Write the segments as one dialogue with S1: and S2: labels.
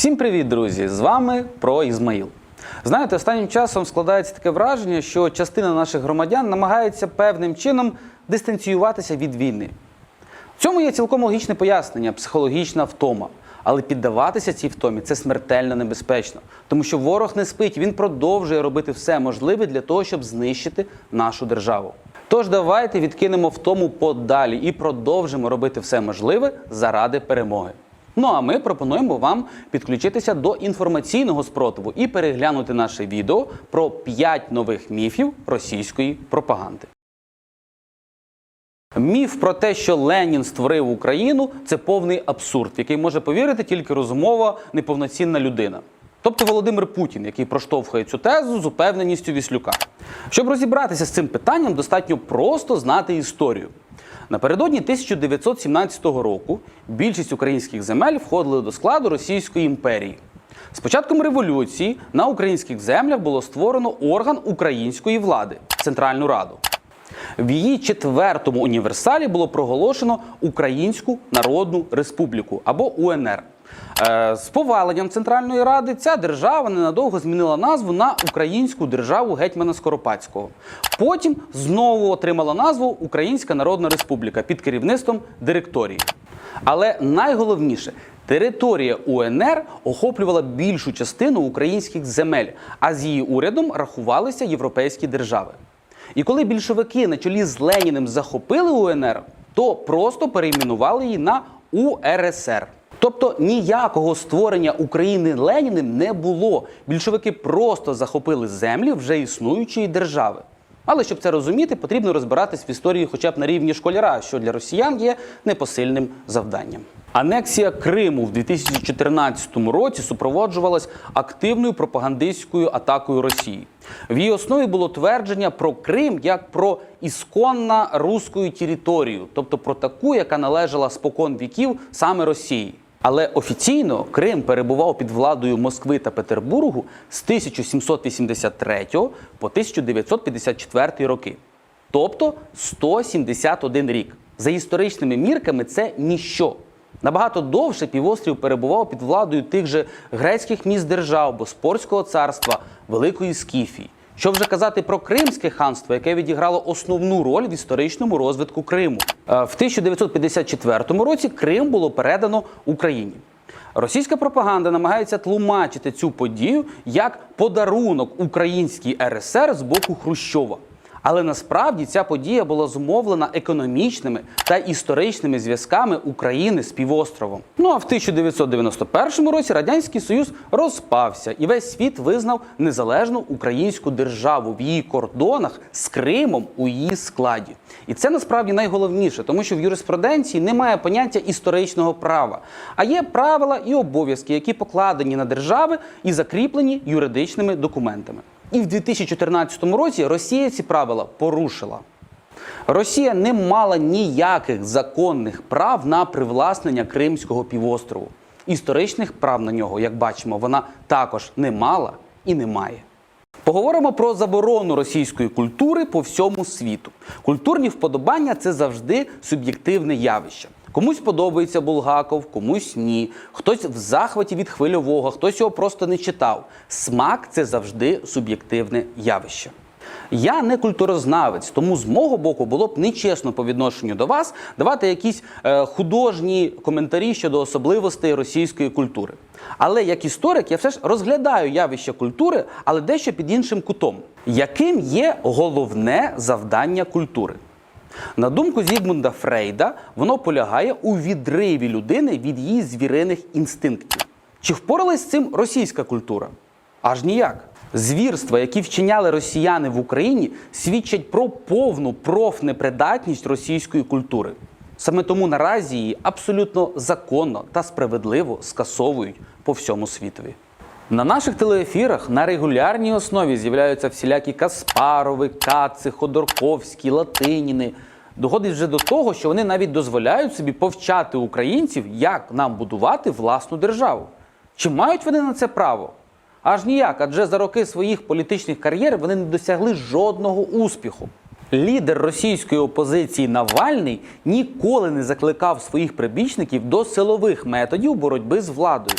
S1: Всім привіт, друзі! З вами про Ізмаїл. Знаєте, останнім часом складається таке враження, що частина наших громадян намагається певним чином дистанціюватися від війни. В цьому є цілком логічне пояснення психологічна втома. Але піддаватися цій втомі це смертельно небезпечно, тому що ворог не спить, він продовжує робити все можливе для того, щоб знищити нашу державу. Тож давайте відкинемо втому подалі і продовжимо робити все можливе заради перемоги. Ну а ми пропонуємо вам підключитися до інформаційного спротиву і переглянути наше відео про 5 нових міфів російської пропаганди. Міф про те, що Ленін створив Україну, це повний абсурд, який може повірити тільки розумова неповноцінна людина. Тобто Володимир Путін, який проштовхує цю тезу з упевненістю Віслюка. Щоб розібратися з цим питанням, достатньо просто знати історію. Напередодні 1917 року більшість українських земель входили до складу Російської імперії. З початком революції на українських землях було створено орган української влади Центральну Раду. В її четвертому універсалі було проголошено Українську Народну Республіку або УНР. Е, З поваленням Центральної Ради ця держава ненадовго змінила назву на Українську державу гетьмана Скоропадського. Потім знову отримала назву Українська Народна Республіка під керівництвом директорії. Але найголовніше, територія УНР охоплювала більшу частину українських земель, а з її урядом рахувалися європейські держави. І коли більшовики на чолі з Леніним захопили УНР, то просто перейменували її на УРСР. Тобто ніякого створення України Леніним не було. Більшовики просто захопили землі вже існуючої держави. Але щоб це розуміти, потрібно розбиратись в історії хоча б на рівні школяра, що для росіян є непосильним завданням. Анексія Криму в 2014 році супроводжувалась активною пропагандистською атакою Росії. В її основі було твердження про Крим як про ісконна руську територію, тобто про таку, яка належала спокон віків саме Росії. Але офіційно Крим перебував під владою Москви та Петербургу з 1783 по 1954 роки, тобто 171 рік. За історичними мірками це ніщо. Набагато довше півострів перебував під владою тих же грецьких міст держав, Боспорського царства, Великої Скіфії. Що вже казати про Кримське ханство, яке відіграло основну роль в історичному розвитку Криму. Е, В 1954 році Крим було передано Україні. Російська пропаганда намагається тлумачити цю подію як подарунок українській РСР з боку Хрущова. Але насправді ця подія була зумовлена економічними та історичними зв'язками України з півостровом. Ну а в 1991 році радянський союз розпався, і весь світ визнав незалежну українську державу в її кордонах з Кримом у її складі. І це насправді найголовніше, тому що в юриспруденції немає поняття історичного права, а є правила і обов'язки, які покладені на держави і закріплені юридичними документами. І в 2014 році Росія ці правила порушила. Росія не мала ніяких законних прав на привласнення Кримського півострову. Історичних прав на нього, як бачимо, вона також не мала і не має. Поговоримо про заборону російської культури по всьому світу. Культурні вподобання це завжди суб'єктивне явище. Комусь подобається Булгаков, комусь ні. Хтось в захваті від хвильового, хтось його просто не читав. Смак це завжди суб'єктивне явище. Я не культурознавець, тому з мого боку було б нечесно по відношенню до вас давати якісь е, художні коментарі щодо особливостей російської культури. Але як історик я все ж розглядаю явище культури, але дещо під іншим кутом. Яким є головне завдання культури? На думку Зігмунда Фрейда, воно полягає у відриві людини від її звіриних інстинктів. Чи впоралась з цим російська культура? Аж ніяк. Звірства, які вчиняли росіяни в Україні, свідчать про повну профнепридатність російської культури. Саме тому наразі її абсолютно законно та справедливо скасовують по всьому світові. На наших телеефірах на регулярній основі з'являються всілякі Каспарови, Каци, Ходорковські, Латиніни. Доходить вже до того, що вони навіть дозволяють собі повчати українців, як нам будувати власну державу. Чи мають вони на це право? Аж ніяк, адже за роки своїх політичних кар'єр вони не досягли жодного успіху. Лідер російської опозиції Навальний ніколи не закликав своїх прибічників до силових методів боротьби з владою.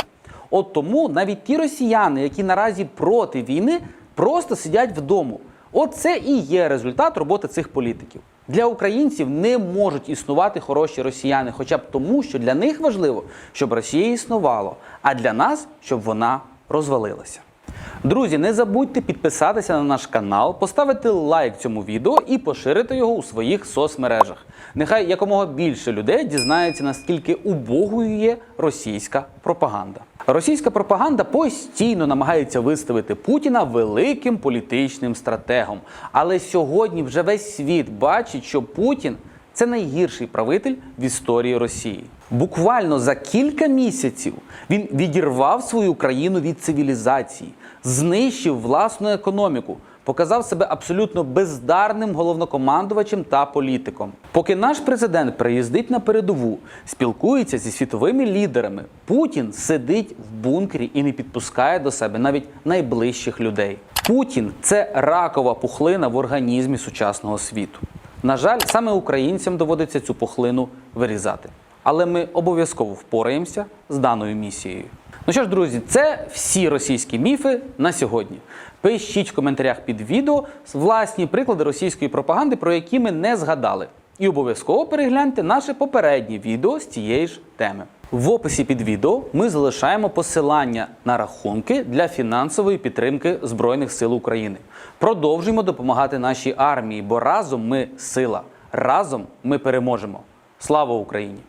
S1: От тому навіть ті росіяни, які наразі проти війни, просто сидять вдома. От це і є результат роботи цих політиків. Для українців не можуть існувати хороші росіяни, хоча б тому, що для них важливо, щоб Росія існувала, а для нас, щоб вона розвалилася. Друзі, не забудьте підписатися на наш канал, поставити лайк цьому відео і поширити його у своїх соцмережах. Нехай якомога більше людей дізнається, наскільки убогою є російська пропаганда. Російська пропаганда постійно намагається виставити Путіна великим політичним стратегом. Але сьогодні вже весь світ бачить, що Путін це найгірший правитель в історії Росії. Буквально за кілька місяців він відірвав свою країну від цивілізації, знищив власну економіку, показав себе абсолютно бездарним головнокомандувачем та політиком. Поки наш президент приїздить на передову, спілкується зі світовими лідерами, Путін сидить в бункері і не підпускає до себе навіть найближчих людей. Путін це ракова пухлина в організмі сучасного світу. На жаль, саме українцям доводиться цю пухлину вирізати. Але ми обов'язково впораємося з даною місією. Ну що ж, друзі, це всі російські міфи на сьогодні. Пишіть в коментарях під відео власні приклади російської пропаганди, про які ми не згадали. І обов'язково перегляньте наше попереднє відео з цієї ж теми. В описі під відео ми залишаємо посилання на рахунки для фінансової підтримки Збройних сил України. Продовжуємо допомагати нашій армії, бо разом ми сила, разом ми переможемо. Слава Україні!